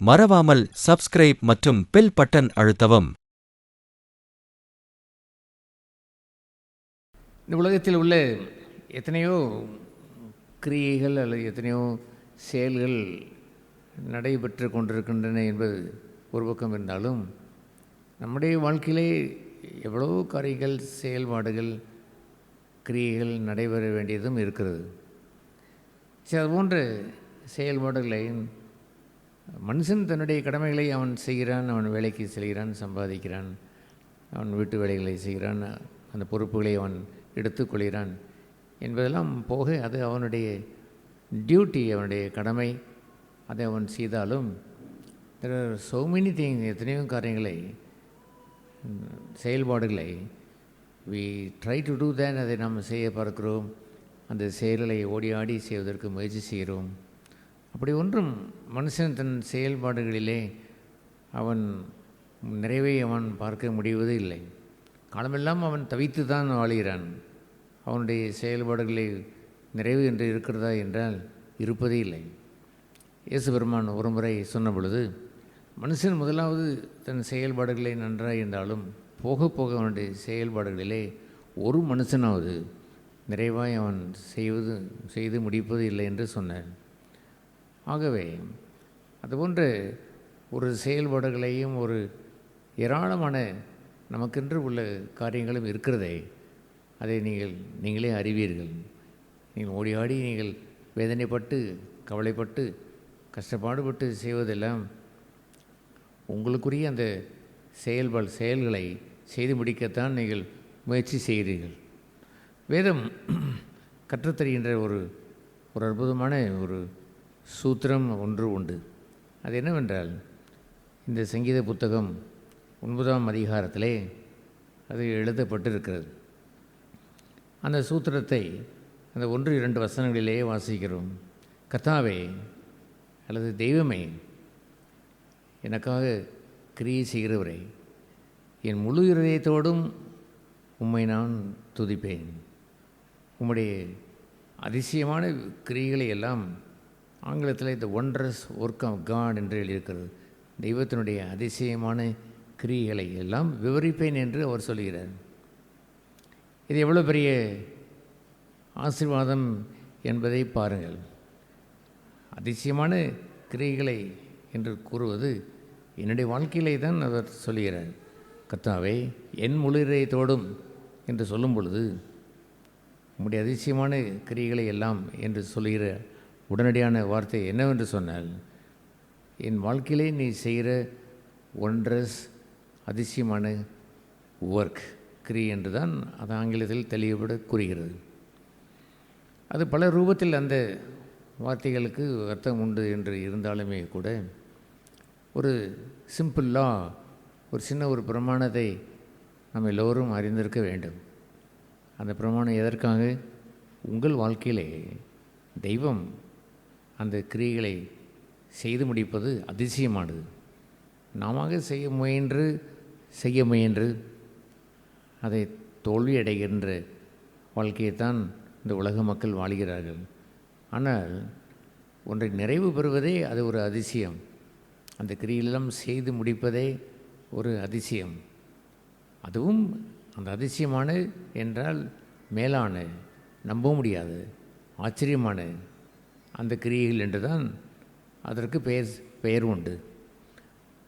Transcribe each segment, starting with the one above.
மறவாமல் சப்ஸ்கிரைப் மற்றும் bell button அழுத்தவும். இந்த உலகத்தில் உள்ள எத்தனையோ கிரியைகள் அல்லது எத்தனையோ செயல்கள் நடைபெற்று கொண்டிருக்கின்றன என்பது ஒரு பக்கம் இருந்தாலும் நம்முடைய வாழ்க்கையிலே எவ்வளோ காரியங்கள் செயல்பாடுகள் கிரியைகள் நடைபெற வேண்டியதும் இருக்கிறது. சரி அதுபோன்ற செயல்பாடுகளை மனுஷன் தன்னுடைய கடமைகளை அவன் செய்கிறான் அவன் வேலைக்கு செல்கிறான் சம்பாதிக்கிறான் அவன் வீட்டு வேலைகளை செய்கிறான் அந்த பொறுப்புகளை அவன் எடுத்துக்கொள்கிறான் என்பதெல்லாம் போக அது அவனுடைய டியூட்டி அவனுடைய கடமை. அதை அவன் செய்தாலும் தெர் ஆர் so எத்தனையோ காரியங்களை செயல்பாடுகளை we try to do then அதை நாம் செய்ய பார்க்கிறோம். அந்த செயல்களை ஓடி ஆடி செய்வதற்கு முயற்சி செய்கிறோம். அப்படி ஒன்றும் மனுஷன் தன் செயல்பாடுகளிலே அவன் நிறைவை அவன் பார்க்க முடிவது இல்லை. காலமெல்லாம் அவன் தவித்து தான் வாழ்கிறான் அவனுடைய செயல்பாடுகளை நிறைவு என்று இருக்கிறதா என்றால் இருப்பதே இல்லை. இயேசு பெருமான் ஒரு முறை சொன்ன பொழுது மனுஷன் முதலாவது தன் செயல்பாடுகளை நன்றாக இருந்தாலும் போக போக அவனுடைய செயல்பாடுகளிலே ஒரு மனுஷனாவது நிறைவாய் அவன் செய்வது செய்து முடிப்பது இல்லை என்று சொன்னார். ஆகவே அதுபோன்று ஒரு செயல்பாடுகளையும் ஒரு ஏராளமான நமக்கென்று உள்ள காரியங்களும் இருக்கிறதே அதை நீங்கள் நீங்களே அறிவீர்கள். நீங்கள் ஓடி ஆடி நீங்கள் வேதனைப்பட்டு கவலைப்பட்டு கஷ்டப்பாடுபட்டு செய்வதெல்லாம் உங்களுக்குரிய அந்த செயல்பாடு செயல்களை செய்து முடிக்கத்தான் நீங்கள் முயற்சி செய்கிறீர்கள். வேதம் கற்றுத்தருகின்ற ஒரு ஒரு அற்புதமான ஒரு சூத்திரம் ஒன்று உண்டு. அது என்னவென்றால் இந்த சங்கீத புத்தகம் ஒன்பதாம் அதிகாரத்திலே அது எழுதப்பட்டிருக்கிறது. அந்த சூத்திரத்தை அந்த ஒன்று இரண்டு வசனங்களிலேயே வாசிக்கிறோம். கத்தாவே அல்லது தெய்வமே எனக்காக கிரியை செய்கிறவரை என் முழு இருதயத்தோடும் உம்மை நான் துதிப்பேன். உம்முடைய அதிசயமான கிரியைகளை எல்லாம் ஆங்கிலத்தில் இந்த ஒண்டரஸ் ஒர்க் ஆஃப் காட் என்று எழுதியிருக்கிறது. தெய்வத்தினுடைய அதிசயமான கிரியைகளை எல்லாம் விவரிப்பேன் என்று அவர் சொல்கிறார். இது எவ்வளோ பெரிய ஆசீர்வாதம் என்பதை பாருங்கள். அதிசயமான கிரியைகளை என்று கூறுவது என்னுடைய வாழ்க்கையிலே தான் அவர் சொல்கிறார். கத்தாவே என் முளிரை தோடும் என்று சொல்லும் பொழுது உம்முடைய அதிசயமான கிரியைகளை எல்லாம் என்று சொல்கிற உடனடியான வார்த்தை என்னவென்று சொன்னால் என் வாழ்க்கையிலே நீ செய்கிற ஒன்றஸ் அதிசயமான ஒர்க் கிரி என்று தான் அது ஆங்கிலத்தில் தெளிவுபட கூறுகிறது. அது பல ரூபத்தில் அந்த வார்த்தைகளுக்கு அர்த்தம் உண்டு என்று இருந்தாலுமே கூட ஒரு சிம்பிளாக ஒரு சின்ன ஒரு பிரமாணத்தை நம்ம எல்லோரும் அறிந்திருக்க வேண்டும். அந்த பிரமாணம் எதற்காக? உங்கள் வாழ்க்கையிலே தெய்வம் அந்த கிரியைகளை செய்து முடிப்பது அதிசயமானது. நாம செய்ய முயன்று செய்ய முயன்று அதை தோல்வி அடைகின்ற வாழ்க்கையைத்தான் இந்த உலக மக்கள் வாழ்கிறார்கள். ஆனால் ஒன்றை நிறைவு பெறுவதே அது ஒரு அதிசயம். அந்த கிரியெல்லாம் செய்து முடிப்பதே ஒரு அதிசயம். அதுவும் அந்த அதிசயமான என்றால் மேலான நம்ப முடியாது ஆச்சரியமான அந்த கிரியைகள் என்று தான் அதற்கு பெயர் பெயர் உண்டு.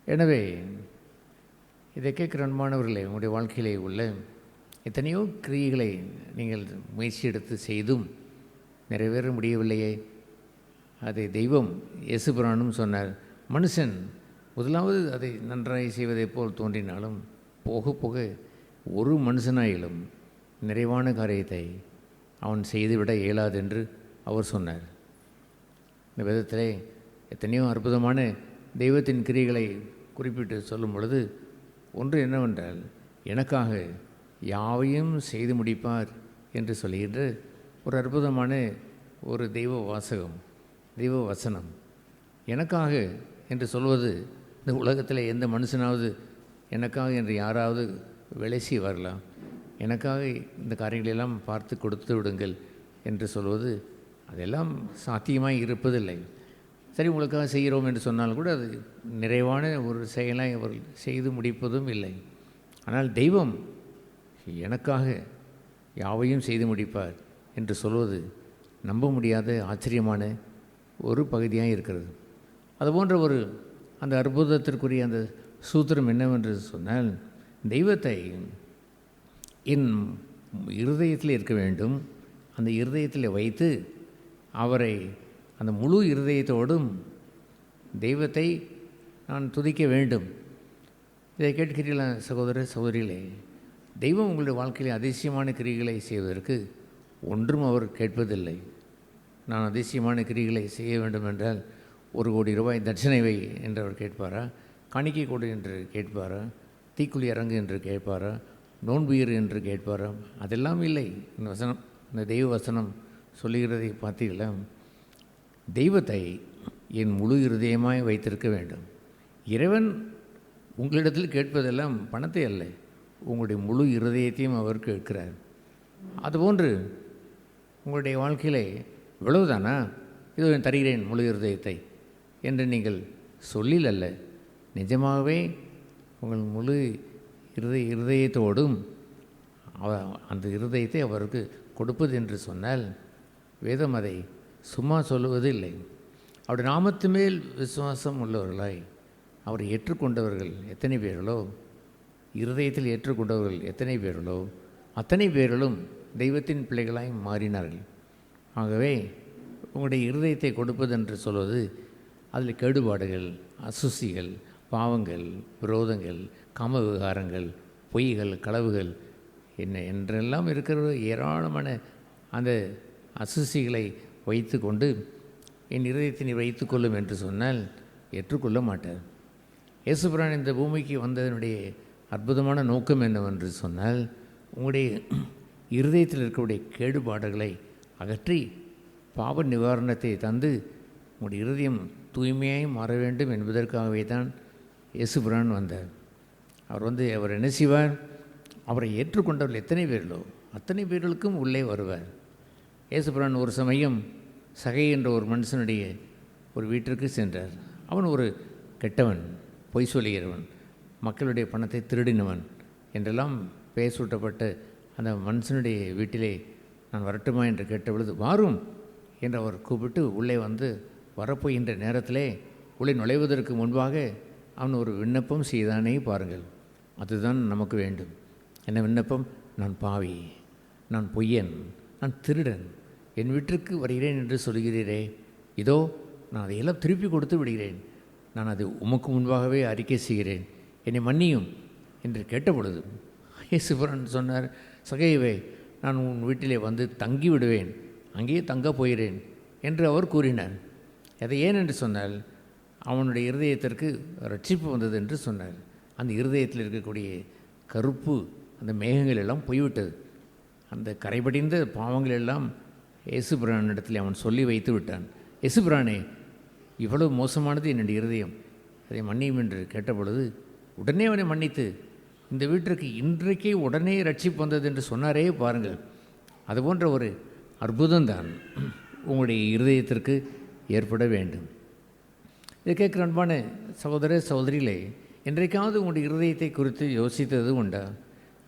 எனவே இதை கேட்குற அன்பானவர்களே உங்களுடைய வாழ்க்கையிலே உள்ள எத்தனையோ கிரியைகளை நீங்கள் முயற்சி எடுத்து செய்தும் நிறைவேற முடியவில்லையே. அதை தெய்வம் இயேசுபுரானும் சொன்னார் மனுஷன் முதலாவது அதை நன்றாய் செய்வதைப் போல் தோன்றினாலும் போக போக ஒரு மனுஷனாயிலும் நிறைவான காரியத்தை அவன் செய்துவிட இயலாது என்று அவர் சொன்னார். இந்த விதத்திலே எத்தனையோ அற்புதமான தெய்வத்தின் கிரிகளை குறிப்பிட்டு சொல்லும் பொழுது ஒன்று என்னவென்றால் எனக்காக யாவையும் செய்து முடிப்பார் என்று சொல்லுகின்ற ஒரு அற்புதமான ஒரு தெய்வ வாசகம் தெய்வ வசனம். எனக்காக என்று சொல்வது இந்த உலகத்தில் எந்த மனுஷனாவது எனக்காக என்று யாராவது விளைசி வரலாம் எனக்காக இந்த காரியங்களெல்லாம் பார்த்து கொடுத்து விடுங்கள் என்று சொல்வது அதெல்லாம் சாத்தியமாக இருப்பதில்லை. சரி உங்களுக்காக செய்கிறோம் என்று சொன்னால் கூட அது நிறைவான ஒரு செயலாக அவர் செய்து முடிப்பதும் இல்லை. ஆனால் தெய்வம் எனக்காக யாவையும் செய்து முடிப்பார் என்று சொல்வது நம்ப முடியாத ஆச்சரியமான ஒரு பகுதியாக இருக்கிறது. அதுபோன்ற ஒரு அந்த அற்புதத்திற்குரிய அந்த சூத்திரம் என்னவென்று சொன்னால் தெய்வத்தை என் இருதயத்தில் இருக்க வேண்டும். அந்த இருதயத்தில் வைத்து அவரை அந்த முழு இருதயத்தோடும் தெய்வத்தை நான் துதிக்க வேண்டும். இதை கேட்கிறீர்களா சகோதர சகோதரிகளே? தெய்வம் உங்களுடைய வாழ்க்கையில் அதிசயமான கிரிகளை செய்வதற்கு ஒன்றும் அவர் கேட்பதில்லை. நான் அதிசயமான கிரிகளை செய்ய வேண்டும் என்றால் ஒரு கோடி ரூபாய் தட்சணை வை என்று அவர் கேட்பாரா? காணிக்கை கொடு என்று கேட்பாரா? தீக்குழி அரங்கு என்று கேட்பாரா? நோன்புயிர் என்று கேட்பாரா? அதெல்லாம் இல்லை. இந்த வசனம் இந்த தெய்வ வசனம் சொல்லுகிறதை பார்த்தீங்களா தெய்வத்தை என் முழு இருதயமாய் வைத்திருக்க வேண்டும். இறைவன் உங்களிடத்தில் கேட்பதெல்லாம் பணத்தை அல்ல உங்களுடைய முழு இருதயத்தையும் அவர் கேட்கிறார். அதுபோன்று உங்களுடைய வாழ்க்கையிலே இவ்வளவுதானா? இதோ நான் தருகிறேன் முழு இருதயத்தை என்று நீங்கள் சொல்லில் அல்ல நிஜமாகவே உங்கள் முழு இருதய இருதயத்தோடும் அவ அந்த இருதயத்தை அவருக்கு கொடுப்பது என்று சொன்னால் வேதம் அதை சும்மா சொல்லுவது இல்லை அவருடைய நாமத்து மேல் விசுவாசம் உள்ளவர்களாய் அவரை ஏற்றுக்கொண்டவர்கள் எத்தனை பேர்களோ இருதயத்தில் ஏற்றுக்கொண்டவர்கள் எத்தனை பேர்களோ அத்தனை பேர்களும் தெய்வத்தின் பிள்ளைகளாய் மாறினார்கள். ஆகவே உங்களுடைய இருதயத்தை கொடுப்பது என்று சொல்வது அதில் கேடுபாடுகள் அசுசிகள் பாவங்கள் விரோதங்கள் காம விவகாரங்கள் பொய்கள் களவுகள் என்ன என்றெல்லாம் இருக்கிற ஏராளமான அந்த அசுசிகளை வைத்து கொண்டு என் இருதயத்தினை வைத்து வைத்துக்கொள்ளும் என்று சொன்னால் ஏற்றுக்கொள்ள மாட்டார். இயேசுபிரான் இந்த பூமிக்கு வந்ததனுடைய அற்புதமான நோக்கம் என்னவென்று சொன்னால் உங்களுடைய இருதயத்தில் இருக்கக்கூடிய கேடுபாடுகளை அகற்றி பாவ நிவாரணத்தை தந்து உங்களுடைய இருதயம் தூய்மையாய் மாற வேண்டும் என்பதற்காகவே தான் இயேசுபிரான் வந்தார். அவர் வந்து அவர் என்ன செய்வார்? அவரை ஏற்றுக்கொண்டவர்கள் எத்தனை பேர்களோ அத்தனை பேர்களுக்கும் உள்ளே வருவார். இயேசுபிரான் ஒரு சமயம் சகை என்ற ஒரு மனுஷனுடைய ஒரு வீட்டிற்கு சென்றார். அவன் ஒரு கெட்டவன் பொய் சொல்லுகிறவன் மக்களுடைய பணத்தை திருடினவன் என்றெல்லாம் பெயர் சூட்டப்பட்ட அந்த மனுஷனுடைய வீட்டிலே நான் வரட்டுமா என்று கேட்ட பொழுது வாரும் என்று அவர் கூப்பிட்டு உள்ளே வந்து வரப்போகின்ற நேரத்திலே உள்ளே நுழைவதற்கு முன்பாக அவன் ஒரு விண்ணப்பம் செய்தானே பாருங்கள். அதுதான் நமக்கு வேண்டும். என்ன விண்ணப்பம்? நான் பாவி நான் பொய்யன் நான் திருடன். என் வீட்டிற்கு வருகிறேன் என்று சொல்கிறீரே. இதோ நான் அதையெல்லாம் திருப்பி கொடுத்து விடுகிறேன். நான் அது உமக்கு முன்பாகவே அறிக்கை செய்கிறேன். என்னை மன்னியும் என்று கேட்டபொழுது இயேசுபுரன் சொன்னார் சகையவே நான் உன் வீட்டிலே வந்து தங்கி விடுவேன். அங்கேயே தங்க போகிறேன் என்று அவர் கூறினார். அதை ஏன்? என்று சொன்னால் அவனுடைய இருதயத்திற்கு ரட்சிப்பு வந்தது என்று சொன்னார். அந்த இருதயத்தில் இருக்கக்கூடிய கருப்பு அந்த மேகங்கள் எல்லாம் போய்விட்டது. அந்த கரைபடிந்த பாவங்கள் எல்லாம் இயேசுபிரானிடத்தில் அவன் சொல்லி வைத்து விட்டான். இயேசுபிரானே இவ்வளவு மோசமானது என்னுடைய இருதயம். அதை மன்னியும் என்று கேட்டபொழுது உடனே அவனை மன்னித்து இந்த வீட்டிற்கு இன்றைக்கே உடனே ரட்சிப்பு வந்தது என்று சொன்னாரே பாருங்கள். அதுபோன்ற ஒரு அற்புதம்தான் உங்களுடைய இருதயத்திற்கு ஏற்பட வேண்டும். இதை கேட்குற அன்பான சகோதர சகோதரிகளே என்றைக்காவது உங்களுடைய இருதயத்தை குறித்து யோசித்தது உண்டா?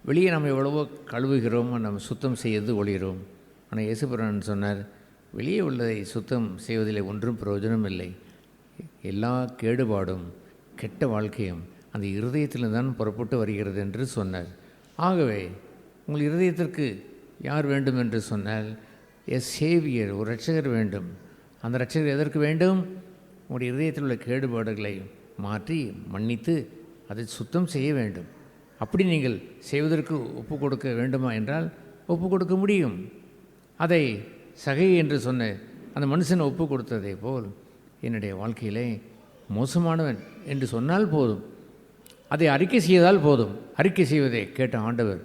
வெளியே நம்ம எவ்வளவோ கழுவுகிறோம் நம்ம சுத்தம் செய்யறது ஒழிகிறோம் ஆனால் இயேசுபுரான் சொன்னார் வெளியே உள்ளதை சுத்தம் செய்வதில் ஒன்றும் பிரயோஜனம் இல்லை எல்லா கேடுபாடும் கெட்ட வாழ்க்கையும் அந்த இருதயத்தில் தான் புறப்பட்டு வருகிறது என்று சொன்னார். ஆகவே உங்கள் இருதயத்திற்கு யார் வேண்டும் என்று சொன்னால் எஸ். சேவியர் ஒரு ரட்சகர் வேண்டும். அந்த ரட்சகர் எதற்கு வேண்டும்? உங்களுடைய இருதயத்தில் உள்ள கேடுபாடுகளை மாற்றி மன்னித்து அதை சுத்தம் செய்ய வேண்டும். அப்படி நீங்கள் செய்வதற்கு ஒப்பு கொடுக்க வேண்டுமா என்றால் ஒப்பு கொடுக்க முடியும். அதை சகை என்று சொன்ன அந்த மனுஷன் ஒப்பு கொடுத்ததை போல் என்னுடைய வாழ்க்கையிலே மோசமானவன் என்று சொன்னால் போதும். அதை அறிக்கை செய்தால் போதும். அறிக்கை செய்வதை கேட்ட ஆண்டவர்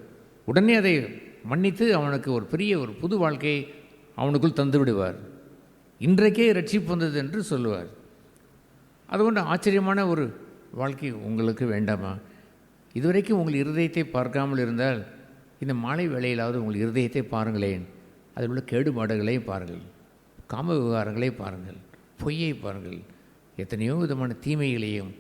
உடனே அதை மன்னித்து அவனுக்கு ஒரு பெரிய ஒரு புது வாழ்க்கையை அவனுக்குள் தந்து விடுவார். இன்றைக்கே ரட்சிப்பு வந்தது என்று சொல்லுவார். அதுபோன்ற ஆச்சரியமான ஒரு வாழ்க்கை உங்களுக்கு வேண்டாமா? இதுவரைக்கும் உங்கள் இருதயத்தை பார்க்காமல் இருந்தால் இந்த மாலை வேளையிலாவது உங்கள் இருதயத்தை பாருங்களேன். அதில் உள்ள கேடுபாடுகளை பாருங்கள். காம விவகாரங்களை பாருங்கள். பொய்யை பாருங்கள். எத்தனையோ விதமான தீமைகளையும்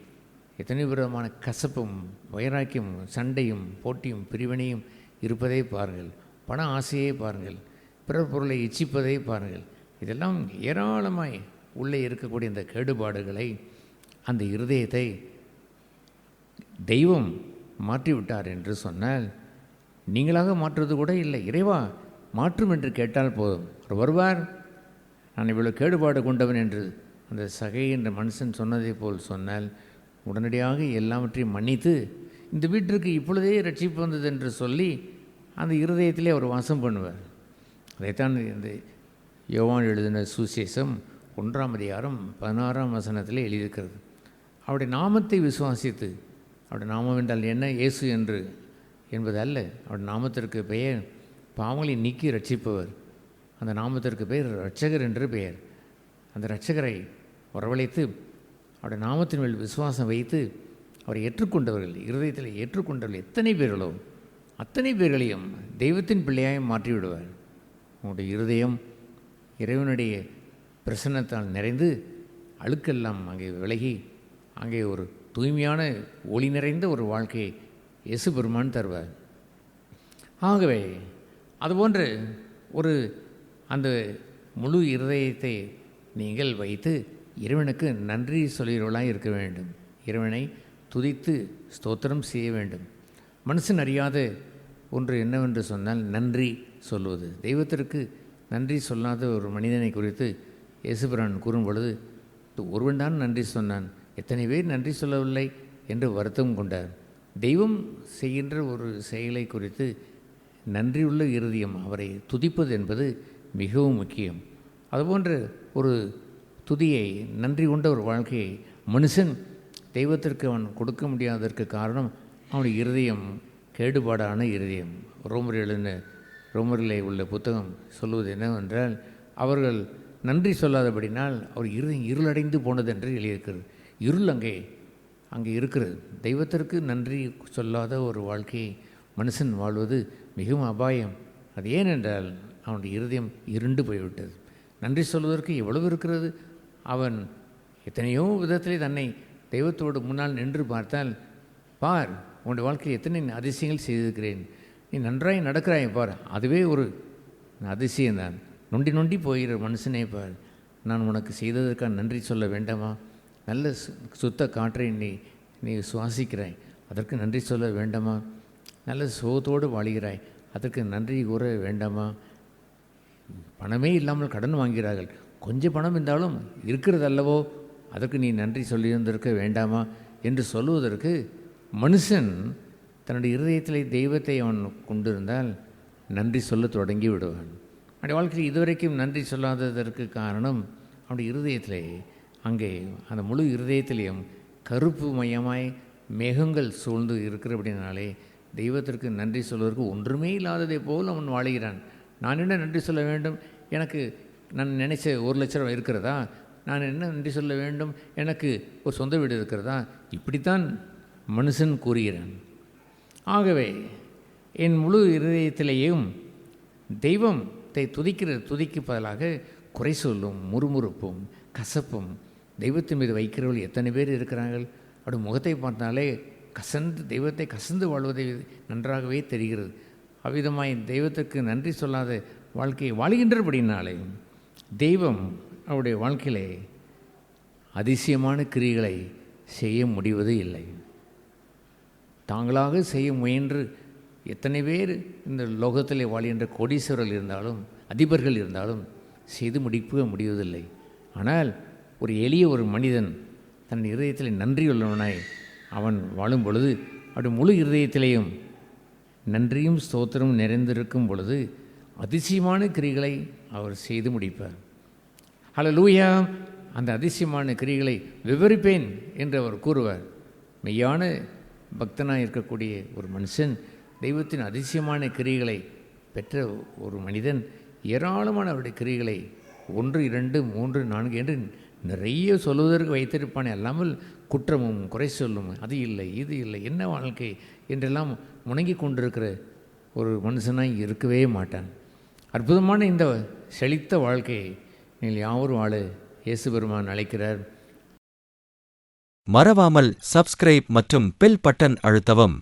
எத்தனையோ விதமான கசப்பும் வைராக்கியமும் சண்டையும் போட்டியும் பிரிவினையும் இருப்பதை பாருங்கள். பண ஆசையை பாருங்கள். பிறர் பொருளை இச்சிப்பதை பாருங்கள். இதெல்லாம் ஏராளமாய் உள்ளே இருக்கக்கூடிய இந்த கேடுபாடுகளை அந்த இருதயத்தை தெய்வம் மாற்றிவிட்டார் என்று சொன்னால் நீங்களாக மாற்றுவது கூட இல்லை. இறைவா மாற்றும் என்று கேட்டால் போதும். அவர் வருவார். நான் இவ்வளோ கேடுபாடு கொண்டவன் என்று அந்த சகை என்ற மனுஷன் சொன்னதை போல் சொன்னால் உடனடியாக எல்லாவற்றையும் மன்னித்து இந்த வீட்டிற்கு இப்பொழுதே ரட்சிப்பு வந்தது என்று சொல்லி அந்த இருதயத்திலே அவர் வாசம் பண்ணுவார். அதைத்தான் இந்த யோவான் எழுதின சுசேஷம் ஒன்றாம் அதிகாரம் பதினாறாம் வசனத்தில் எழுதியிருக்கிறது. அவருடைய நாமத்தை விசுவாசித்து அவருடைய நாமம் என்றால் என்ன? இயேசு என்று என்பது அல்ல. அவருடைய நாமத்திற்கு பெயர் பாவங்களை நீக்கி ரட்சிப்பவர் அந்த நாமத்திற்கு பெயர் ரட்சகர் என்று பெயர். அந்த ரட்சகரை வரவழைத்து அவருடைய நாமத்தின் மேல் விசுவாசம் வைத்து அவரை ஏற்றுக்கொண்டவர்கள் இருதயத்தில் ஏற்றுக்கொண்டவர்கள் எத்தனை பேர்களோ அத்தனை பேர்களையும் தெய்வத்தின் பிள்ளையாய் மாற்றிவிடுவார். உங்களுடைய இருதயம் இறைவனுடைய பிரசன்னத்தால் நிறைந்து அழுக்கெல்லாம் அங்கே விலகி அங்கே ஒரு தூய்மையான ஒளி நிறைந்த ஒரு வாழ்க்கையை இயேசு பெருமான் தருவார். ஆகவே அதுபோன்று ஒரு அந்த முழு இருதயத்தை நீங்கள் வைத்து இறைவனுக்கு நன்றி சொல்கிறவர்களாக இருக்க வேண்டும். இறைவனை துதித்து ஸ்தோத்திரம் செய்ய வேண்டும். மனுஷன் அறியாத ஒன்று என்னவென்று சொன்னால் நன்றி சொல்வது. தெய்வத்திற்கு நன்றி சொல்லாத ஒரு மனிதனை குறித்து இயேசுபிரான் கூறும் பொழுது ஒருவன் தான் நன்றி சொன்னான். எத்தனை பேர் நன்றி சொல்லவில்லை? என்று வருத்தம் கொண்டார். தெய்வம் செய்கின்ற ஒரு செயலை குறித்து நன்றியுள்ள இருதயம் அவரை துதிப்பது என்பது மிகவும் முக்கியம். அதுபோன்ற ஒரு துதியை நன்றி கொண்ட ஒரு வாழ்க்கையை மனுஷன் தெய்வத்திற்கு அவன் கொடுக்க முடியாததற்கு காரணம் அவனுடைய இருதயம் கேடுபாடான இருதயம். ரோமர் எழுதின ரோமரிலே உள்ள புத்தகம் சொல்வது என்னவென்றால் அவர்கள் நன்றி சொல்லாதபடினால் அவர் இருதயம் இருளடைந்து போனது என்று எழுதியிருக்கிறது. இருள் அங்கே அங்கே இருக்கிறது. தெய்வத்திற்கு நன்றி சொல்லாத ஒரு வாழ்க்கையை மனுஷன் வாழ்வது மிகவும் அபாயம். அது ஏனென்றால் அவனுடைய இருதயம் இருண்டு போய்விட்டது. நன்றி சொல்வதற்கு எவ்வளவு இருக்கிறது? அவன் எத்தனையோ விதத்திலே தன்னை தெய்வத்தோடு முன்னால் நின்று பார்த்தால் பார் உன்னுடைய வாழ்க்கையில் எத்தனை அதிசயங்கள் செய்திருக்கிறேன். நீ நன்றாய் நடக்கிறாய் பார். அதுவே ஒரு அதிசயம்தான். நொண்டி நொண்டி போகிற மனுஷனே பார். நான் உனக்கு செய்ததற்காக நன்றி சொல்ல வேண்டாமா? நல்ல சு சுத்த காற்றை நீ நீ சுவாசிக்கிறாய். அதற்கு நன்றி சொல்ல வேண்டாமா? நல்ல சுகத்தோடு வாழ்கிறாய். அதற்கு நன்றி கூற வேண்டாமா? பணமே இல்லாமல் கடன் வாங்கிறார்கள் கொஞ்சம் பணம் இருந்தாலும் இருக்கிறது அல்லவோ அதற்கு நீ நன்றி சொல்லியிருந்திருக்க வேண்டாமா? என்று சொல்லுவதற்கு மனுஷன் தன்னுடைய இருதயத்திலே தெய்வத்தை அவன் கொண்டிருந்தால் நன்றி சொல்ல தொடங்கி விடுவான். அவனுடைய வாழ்க்கையில் இதுவரைக்கும் நன்றி சொல்லாததற்கு காரணம் அவனுடைய இருதயத்திலே அங்கே அந்த முழு இருதயத்திலையும் கருப்பு மையமாய் மேகங்கள் சூழ்ந்து இருக்கிறபடினாலே தெய்வத்திற்கு நன்றி சொல்வதற்கு ஒன்றுமே இல்லாததை போல் அவன் வாழுகிறான். நான் என்ன நன்றி சொல்ல வேண்டும்? எனக்கு நான் நினைச்ச ஒரு லட்ச ரூபா இருக்கிறதா? நான் என்ன நன்றி சொல்ல வேண்டும்? எனக்கு ஒரு சொந்த வீடு இருக்கிறதா? இப்படித்தான் மனுஷன் கூறுகிறான். ஆகவே என் முழு இருதயத்திலேயும் தெய்வத்தை துதிக்கிற துதிக்கு பதிலாக குறை சொல்லும் முறுமுறுப்பும் கசப்பும் தெய்வத்தின் மீது வைக்கிறவர்கள் எத்தனை பேர் இருக்கிறார்கள்? அப்படி முகத்தை பார்த்தாலே கசந்து தெய்வத்தை கசந்து வாழ்வதை நன்றாகவே தெரிகிறது. அவ்விதமாய் தெய்வத்துக்கு நன்றி சொல்லாத வாழ்க்கையை வாழ்கின்றபடினாலே தெய்வம் அவருடைய வாழ்க்கையிலே அதிசயமான கிரிகளை செய்ய முடிவது இல்லை. தாங்களாக செய்ய முயன்று எத்தனை பேர் இந்த லோகத்திலே வாழ்கின்ற கோடீஸ்வரர்கள் இருந்தாலும் அதிபர்கள் இருந்தாலும் செய்து முடிக்க முடிவதில்லை. ஆனால் ஒரு எளிய ஒரு மனிதன் தன் இதயத்தில் நன்றியுள்ளவனாய் அவன் வாழும் பொழுது அப்படி முழு இருதயத்திலேயும் நன்றியும் ஸ்தோத்திரமும் நிறைந்திருக்கும் பொழுது அதிசயமான கிரிகளை அவர் செய்து முடிப்பார். ஹலோ லூயா அந்த அதிசயமான கிரிகளை விவரிப்பேன் என்று அவர் கூறுவார். மெய்யான பக்தனாக இருக்கக்கூடிய ஒரு மனுஷன் தெய்வத்தின் அதிசயமான கிரிகளை பெற்ற ஒரு மனிதன் ஏராளமான அவருடைய கிரிகளை ஒன்று இரண்டு மூன்று நான்கு என்று நிறைய சொல்வதற்கு வைத்திருப்பானே. அல்லாமல் குற்றமும் குறை சொல்லும். அது இல்லை இது இல்லை. என்ன வாழ்க்கை என்றெல்லாம் முணங்கி கொண்டிருக்கிற ஒரு மனுஷனாக இருக்கவே மாட்டான். அற்புதமான இந்த செழித்த வாழ்க்கையை நீங்கள் யாவரும் வாழ இயேசு பெருமான் அழைக்கிறார். மறவாமல் சப்ஸ்கிரைப் மற்றும் பெல் பட்டன் அழுத்தவும்.